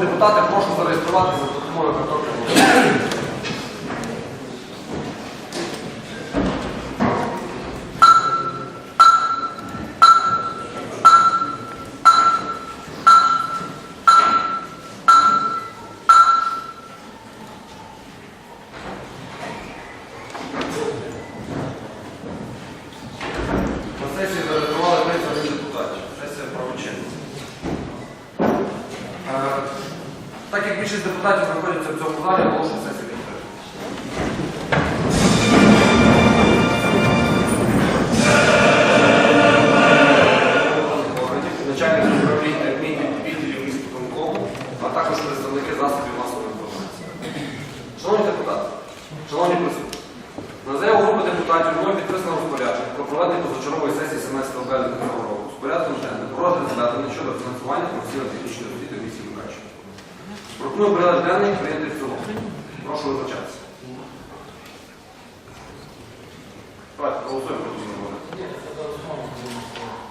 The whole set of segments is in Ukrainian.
депутати, прошу зареєструватися за допомогою карток. Депутатів мною підписано розпорядження про проведення позачергової сесії 17 березня цього року з порядком денним про розгляд щодо фінансування професійно-технічної освіти в місті Мукачево. Пропоную порядок денний прийняти в цілому. Прошу визначатися. Давайте голосуємо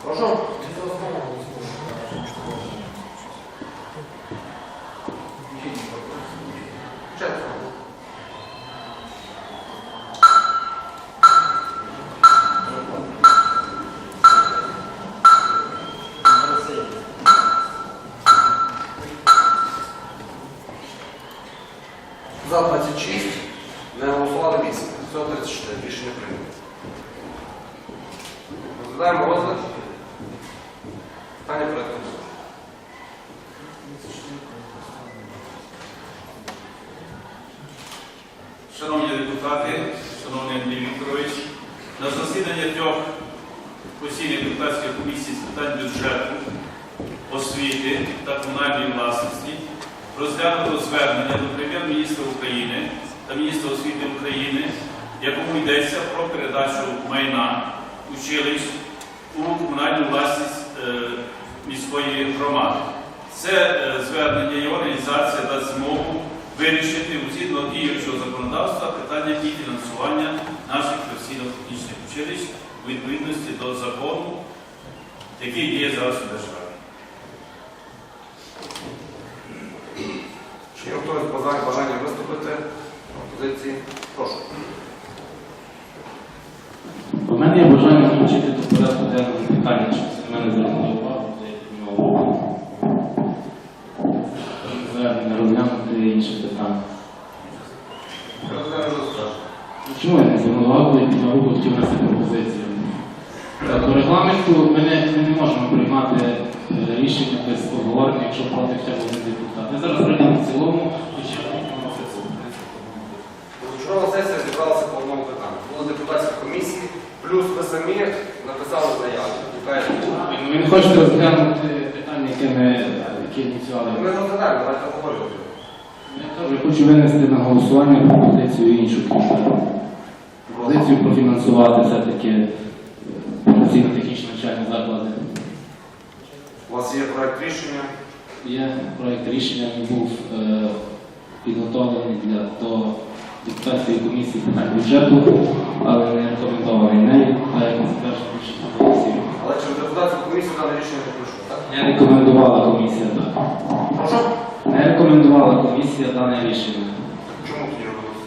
Прошу. Четверо. За 26, не голосували 8. Всього 34. Рішення прийнято. Розглядаємо розгляд. Питання порядку. денного. Шановні депутати, шановний Андрій Вікторович, на засідання трьох постійних депутатських комісій з питань бюджету, освіти та комунальної власності розглянуто звернення до прем'єр-міністра України та міністра освіти України, якому йдеться про передачу майна училищ у комунальну власність е, міської громади. Це е, звернення і організація дасть змогу вирішити згідно діючого законодавства питання і фінансування наших професійно-технічних училищ у відповідності до закону, який діє зараз у державі. Чи є хтось бажає бажання виступити? Пропозиції? Прошу. У мене є бажання включити до порядку денного питання, що це мене увагу, це я руку. Звернення розглянути інші питання. Чому я не звернув увагу, коли я підняв руку, хотів внести пропозицію. Та По регламенту ми не, ми не можемо приймати е, рішення без обговорення, якщо проти хоча б один депутат. Ми зараз прийдемо в цілому, і ще це все. Позачергова сесія зібралася по одному питанню. Були депутатські комісії, плюс ви самі написали заяву. Ну, Ви не хочете розглянути питання, яке ми яке ініціювали. Ми розглядаємо, давайте обговорювати. Я хочу винести на голосування пропозицію іншу кілька. Пропозицію профінансувати все-таки професійно-технічні навчальні заклади. У вас є проект рішення. Є проєкт рішення, він був е, підготовлений для до депутатської комісії питань бюджету, але не рекомендований нею, а як затверджено більшість комісії. Але через депутатську комісію дане рішення не пройшло, так? Не рекомендувала комісія так. Прошу. Не рекомендувала комісія дане рішення. Чому тоді робилося?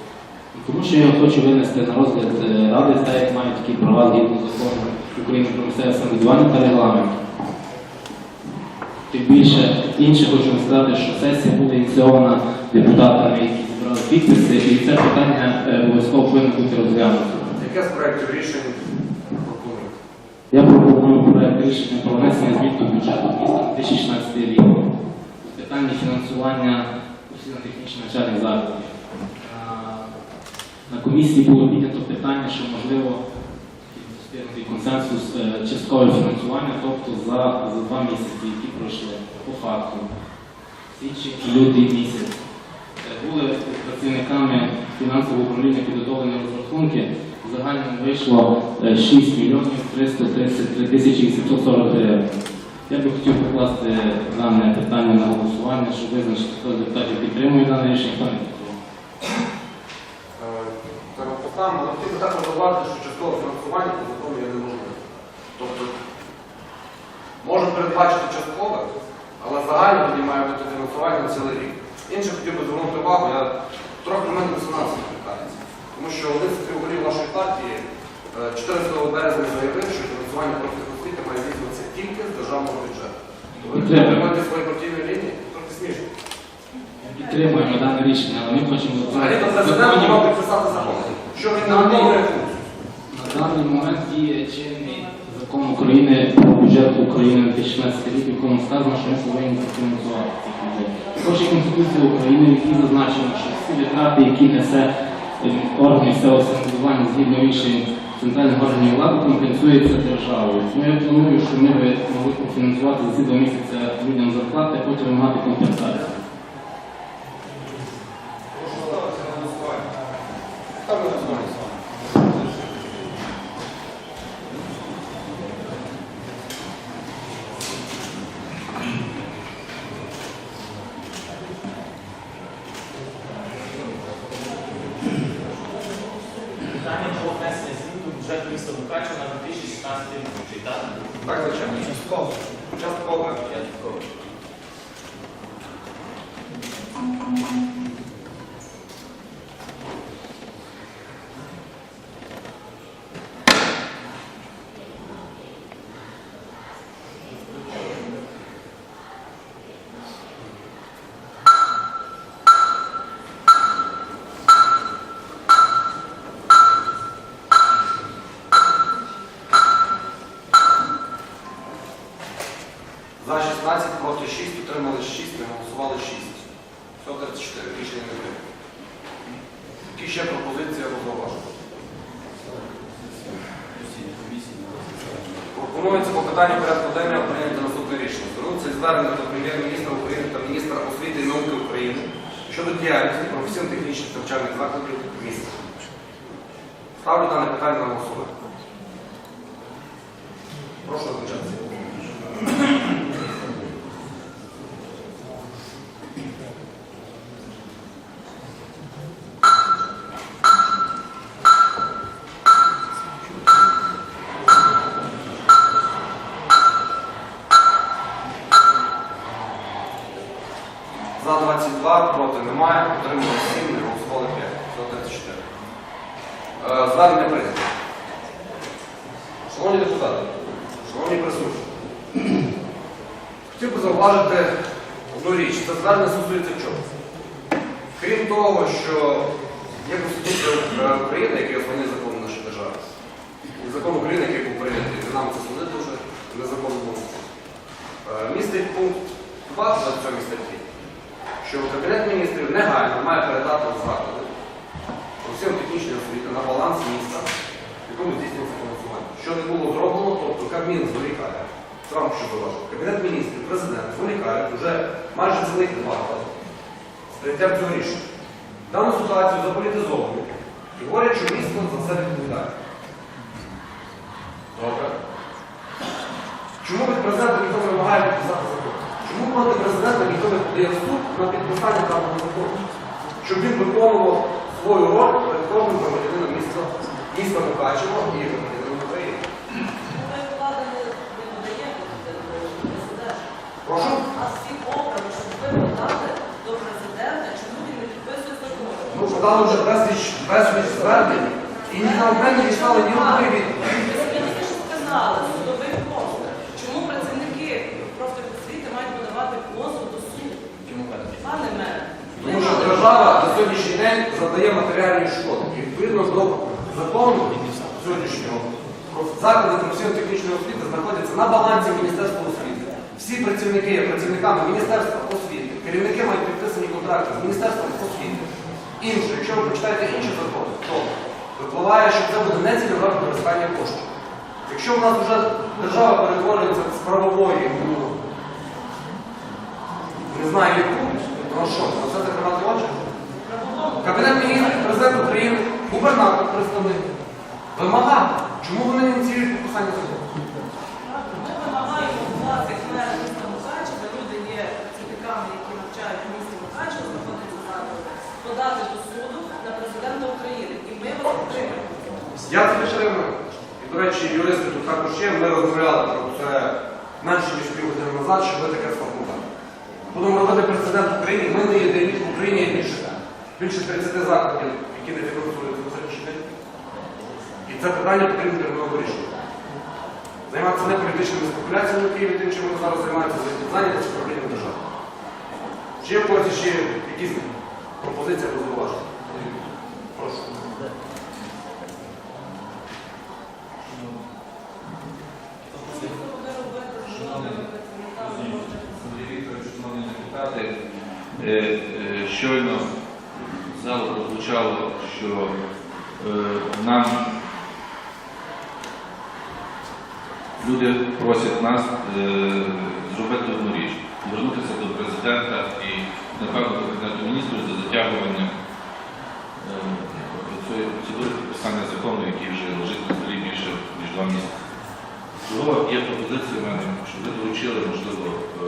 Тому що я хочу винести на розгляд е, ради, так як мають такі права згідно закону України про місцеве самоврядування та регламент. Тим більше інше хочу сказати, що сесія буде ініційована депутатами, які зібрали підписи, і це питання е, обов'язково повинно бути розглянуто. Яке з проєктів рішень пропонуєте? Я пропоную проект рішення про внесення змін до бюджету міста 2016 рік. Питання фінансування професійно-технічних навчальних закладів. На комісії було піднято питання, що можливо спільний консенсус е, часткове фінансування, тобто за, за два місяці, які пройшли по факту. Січень і лютий місяць. Е, Були працівниками фінансового управління підготовлені розрахунки. В загальному вийшло е, 6 мільйонів 333 тисячі 840 гривень. Я би хотів покласти дане питання на голосування, щоб визначити, хто депутатів підтримує дане рішення, хто не підтримує. Е, Зараз але хотів також зауважити, що часткове фінансування по закону є неможливим. Тобто, можемо передбачити часткове, але загально тоді має бути фінансування на цілий рік. Інше хотів би звернути увагу, я трохи на мене дисонанс викликається. Тому що один з голів вашої партії е, 14 березня заявив, що фінансування профтехосвіти має здійснюватися тільки з державного бюджету. Ви Підтримую. свої партійні лінії? Трохи смішно. Підтримуємо дане рішення, але ми хочемо Взагалі президент мав підписати закон, що він не виконує На даний момент діє чинний закон України про бюджет України на 2016 рік, в якому сказано, що ми повинні профінансувати цей бюджет. Також є Конституція України, в якій зазначено, що всі витрати, які несе е, орган місцевого самоврядування згідно рішень центральних органів влади, компенсується державою. Тому я планую, що ми могли профінансувати за ці два місяці людям зарплати, а потім вимагати компенсацію. Прошу ставити на голосування. Ставлю на голосування. Питання про внесення змін до бюджету міста Мукачева на 2016 рік. Звучить, так? Так, звичайно. Частково. Частково. За Пропонується по питанню порядку денного прийняти наступне рішення. Звернутися із звернення до прем'єр-міністра України та міністра освіти і науки України щодо діяльності професійно-технічних навчальних закладів міста. Ставлю дане питання на голосування. Шановні депутати, шановні присутні, хотів би зауважити одну річ. Це звернення стосується чого? Крім того, що є Конституція е, України, який основний закон в нашій державі, і закон України, який був прийнятий, не нам це судити вже незаконно. Містить пункт 2 27 статті що Кабінет міністрів негайно має передати заклади професійно-технічної освіти на баланс міста, якому здійснюється. Що не було зроблено, тобто Кабмін зволікає. Сам що заважу. Кабінет міністрів, президент зволікають вже майже цілих два роки з прийняттям цього рішення. Дану ситуацію заполітизовують і говорять, що місто за це відповідає. Добре. Чому від президента ніхто не вимагає підписати закон? Чому проти президента ніхто не подає в суд на підписання даного закону? Щоб він виконував свою роль перед кожним громадянином міста, Мукачево і громадянином України. Прошу? Ну, подали вже безліч, безліч звернень і ні на одне не дістали ні одної відповіді. Чому працівники профтехосвіти мають подавати позов до суду? Пане Тому що держава на сьогоднішній день завдає матеріальні шкоди. І відповідно до закону сьогоднішнього заклади професійно-технічної освіти знаходяться на балансі Міністерства освіти. Всі працівники є працівниками Міністерства освіти. Керівники мають підписані контракти з Міністерством освіти. Інше, якщо ви почитаєте інші закони, то випливає, що це буде не цільове використання коштів. Якщо в нас вже держава перетворюється з правової, ну, не знаю яку, то що? На це закривати очі? Кабінет міністрів, президент України, губернатор представник. Вимагати. Чому вони ініціюють підписання закону? ми вимагаємо у вас, як мер міста Мукачева, люди є цікаві, які навчають в місті Мукачево, знаходяться заклади, подати до суду на президента України. І ми вас підтримуємо. Я це підтримую. І, до речі, юристи тут також є. Ми розмовляли про це менше ніж півгодини назад, що ви таке сформували. будемо робити прецедент в Україні, ми не єдині, в Україні є більше, більше 30 закладів, які не фінансуються на сьогоднішній день. І це питання потрібно терміново вирішувати. Займатися не політичними спекуляціями в Києві, тим, чим ми зараз займаємося, зайнятися управлінням держави. Чи є в ще якісь пропозиції або зауваження? Прошу. Е, е, щойно зал прозвучало, що е, нам люди просять нас зробити одну річ, звернутися до президента і, до Кабінету міністрів за затягуванням е, цієї процедури підписання закону, який вже лежить на столі більше ніж два місяці. Чого є пропозиція в мене, щоб ви доручили, можливо, е,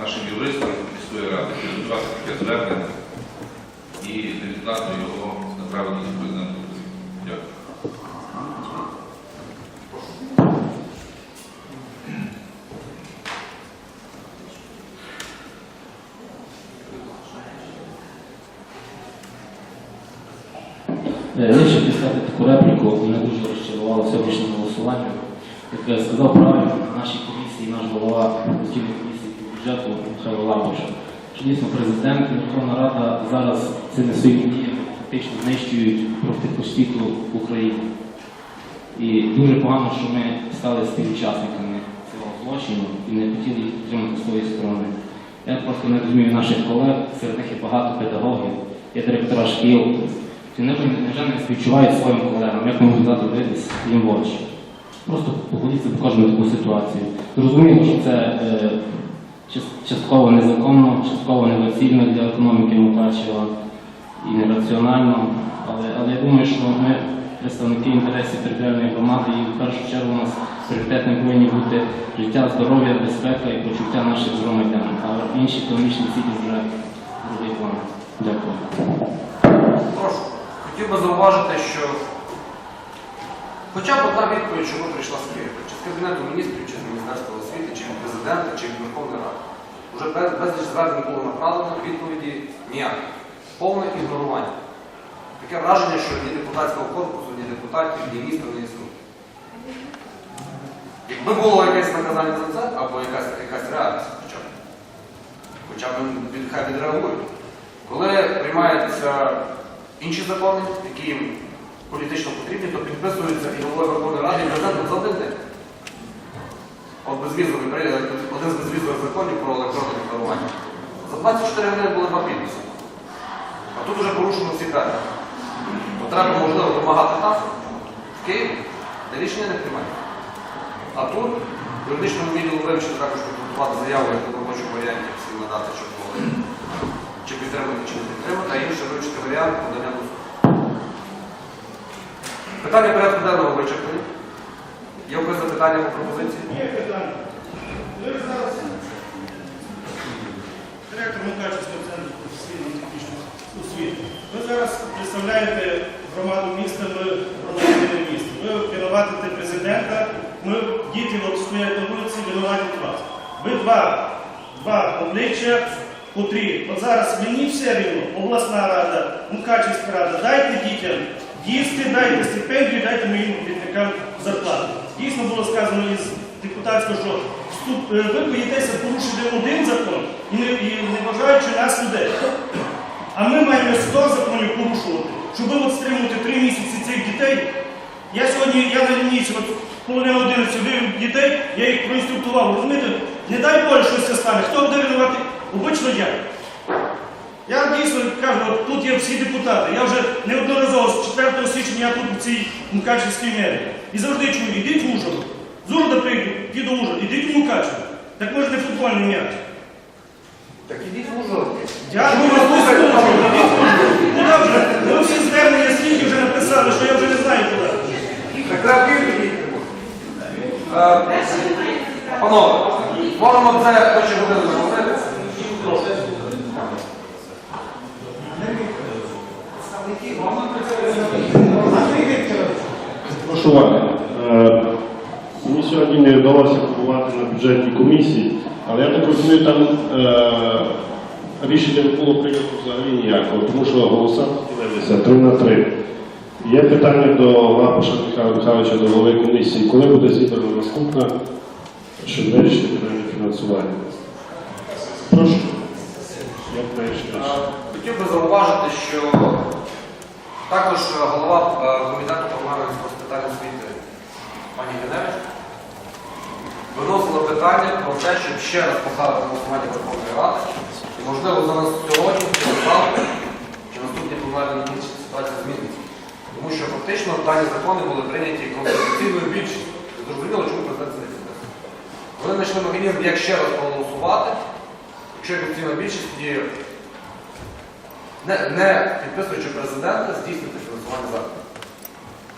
нашим юристам міської ради підготувати таке звернення і невідкладно його направити до президента. Дякую. Е, Я ще писати таку репліку, мене дуже розчарувало сьогоднішнє голосування. Як я сказав правильно, нашій комісії наш голова постійної комісії по бюджету Михайло Лапуш, що дійсно президент і Верховна Рада зараз цими своїми діями фактично знищують профтехосвіту в Україні. І дуже погано, що ми стали співучасниками цього злочину і не хотіли їх підтримати з своєї сторони. Я просто не розумію наших колег, серед них є багато педагогів, є директора шкіл. Чи не співчувають своїм колегам, як можуть дати дивитися їм в очі? Просто погодіться по кожну таку ситуацію. Зрозуміло, що це е, частково незаконно, частково недоцільно для економіки Мукачева і нераціонально. Але, але я думаю, що ми, представники інтересів територіальної громади, і в першу чергу у нас пріоритетним повинні бути життя, здоров'я, безпека і почуття наших громадян. А інші економічні цілі вже другий план. Дякую. Хотів би зауважити, що хоча б одна відповідь, що ми прийшла з Києва, чи з Кабінету міністрів, чи з Міністерства освіти, чи від президента, чи від Верховної Ради. Без, безліч звернень було направлено, відповіді ніякі. Повне ігнорування. Таке враження, що ні депутатського корпусу, ні депутатів, ні міста не існує. Якби було якесь наказання за це, або якась, якась реакція хоча б, хоча б від- хай відреагують. Коли приймаються інші закони, які їм політично потрібні, то підписуються і головою Верховної Ради і президентом за один день. От безвізовий один з безвізових законів про електронне декларування. За 24 години були два підписи. А тут вже порушено всі. То треба, можливо, вимагати там, в Києві, де рішення не приймають. А тут в юридичному відділу вивчити також підготувати заяву, як в робочому варіанті всім надати, щоб могли чи підтримати, чи не підтримати, а інше вивчити варіант подання до суду. Питання порядку денного вичерпані. Є якісь запитання або пропозиції? Є питання. Ви зараз директор Мукачівського центру професійної технічної освіти. Ви зараз представляєте громаду міста, ми громадянини міста. Ви винуватите президента, ми діти стоять на вулиці, винуватять вас. Ви два, два обличчя, котрі, от зараз мені все рівно, обласна рада, Мукачівська рада, дайте дітям їсти, дайте стипендію, дайте моїм робітникам зарплату. Дійсно було сказано із депутатського, що вступ- е, ви боїтеся порушити один закон і не, і не вважаючи нас людей. А ми маємо 100 законів порушувати, щоб от стримувати три місяці цих дітей. Я сьогодні, я на лінійці, от половина 11 вивів дітей, я їх проінструктував. Розумієте, не дай Боже щось стане. Хто буде винувати? Обично я. Я дійсно кажу, от тут є всі депутати. Я вже неодноразово з 4 січня я тут у цій Мукачівській мерії. І завжди чую, ідіть в Ужгород. З Ужгорода прийду, піду в Ужгород, ідіть в Мукачево. Так може не футбольний м'яч. Так ідіть в Ужгород. Дякую, вас послухав. Куди вже? Ви всі звернення скільки вже написали, що я вже не знаю куди. Так треба Київ. Е, Панове, можемо це хоче годину Прошу уваги. Е, Мені сьогодні не вдалося побувати на бюджетній комісії, Але я так розумію, там е, рішення не було прийнято взагалі ніякого, тому що голоса поділилися 3 на 3. Є питання до Лапуша Михайла Михайловича, до голови комісії, коли буде зібрана наступна, щоб вирішити питання фінансування. Прошу. Е, Хотів би зауважити, що також е, голова е, комітету парламентського з питань освіти пані Геневич виносила питання про те, щоб ще раз поставити голосування Верховної Ради. І можливо зараз сьогодні, чи завтра, чи наступні пленарні дні ситуація зміниться. Тому що фактично дані закони були прийняті конституційною більшістю. Зрозуміло, чому президент не. Вони знайшли механізм, як ще раз проголосувати, якщо конституційна більшість, тоді не, не підписуючи президента, здійснити фінансування заходу.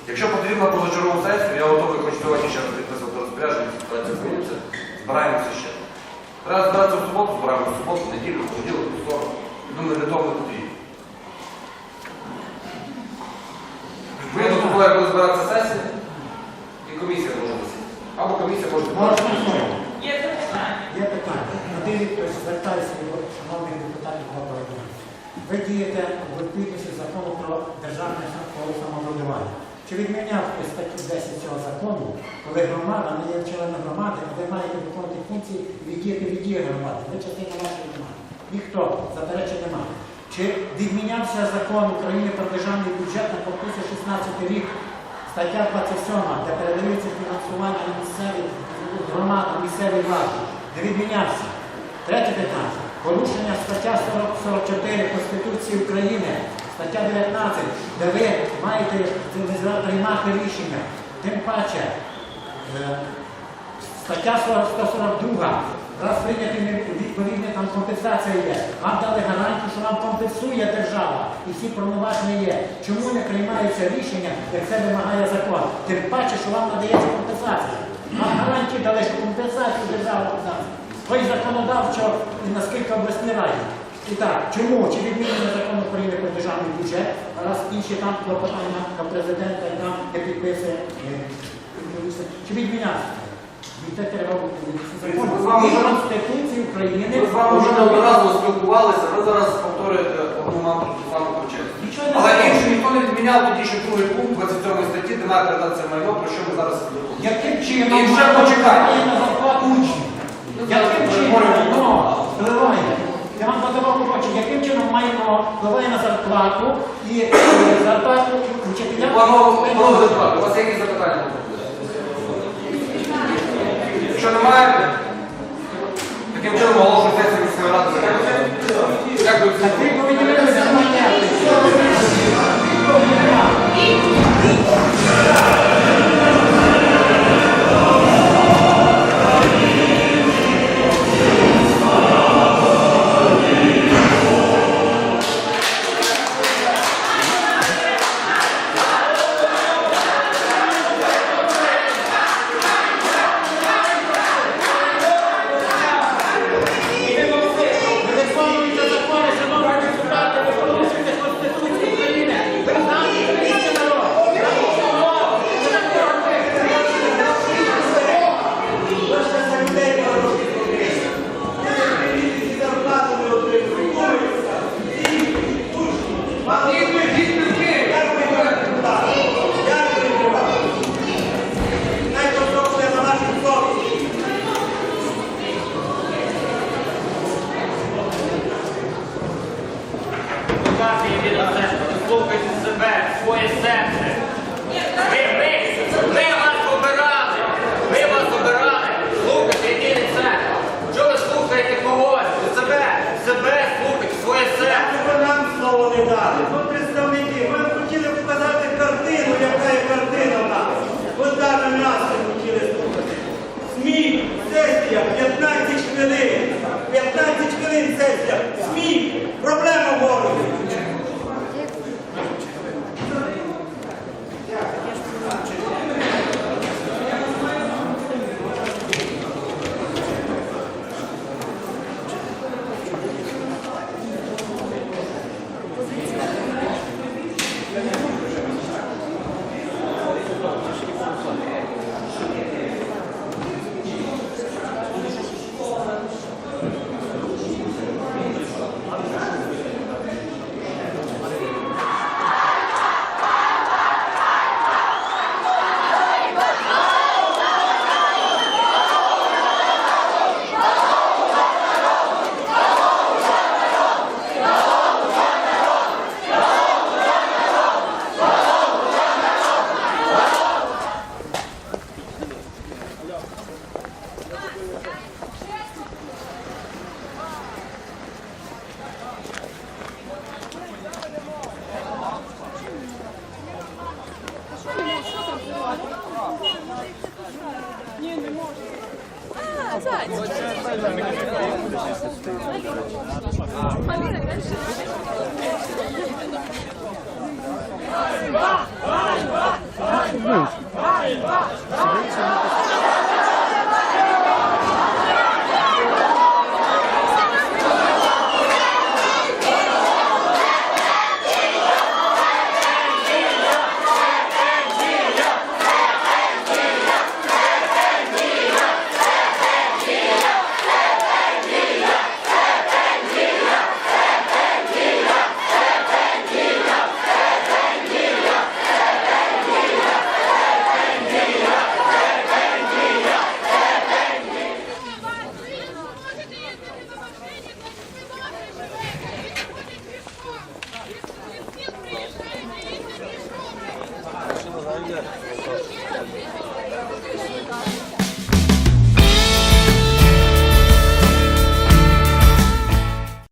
Якщо потрібна позачергову сесію, я готовий хоч сьогодні ще раз підписувати розпорядження, ситуація зміниться, збираємося ще. Треба збиратися в суботу, збираємо в суботу, неділю, в понеділок, вівторок. Думаю, не тому потрібно. Відповідно до того, як буде збиратися сесія, і комісія може засідати. Або комісія може знову? Є запитання. Є питання. Вадим звертаюся до шановних депутатів два парламенту. Ви дієте у відповідності закону про державне самоврядування. Чи відміняв статтю 10 цього закону, коли громада не є членом громади, а ви маєте виконувати функції віддіяти від дії громади? Ви частина вашої громади. Ніхто заперечень немає. Чи відмінявся закон України про державний бюджет на 2016 рік, стаття 27, де передається фінансування на місцеві громади, місцеві влади? Не відмінявся. Третє питання. Порушення стаття 44 Конституції України, стаття 19, де ви маєте приймати рішення. Тим паче, е, стаття 142, раз прийняти відповідні там компенсація є. Вам дали гарантію, що вам компенсує держава і всі повноваження є. Чому не приймаються рішення, як це вимагає закон? Тим паче, що вам надається компенсація. Вам гарантію дали, що компенсацію держава дасть. Ви законодавчо наскільки обласні раді. І так, чому? Чи відмінення закону України про державний бюджет, а раз інші там клопотання до президента і там не підписує, е, чи відмінявся? Від це треба закон. Вже- Конституції України. Ми з вами вже неодноразово спілкувалися, ви зараз повторюєте одну мантру ту саму причину. Нічого Але інше ніхто не відміняв тоді, що другий пункт 27 статті, де має передатися майно, про що ми зараз спілкуємося. Яким чином І вже почекайте яким чином воно ну, впливає? Я вам задавав хочу, яким чином маємо впливає на зарплату і е, зарплату вчителя? У вас які запитання? Якщо немає, таким чином оголошую сесію міської ради закрити. Дякую. Відповіді не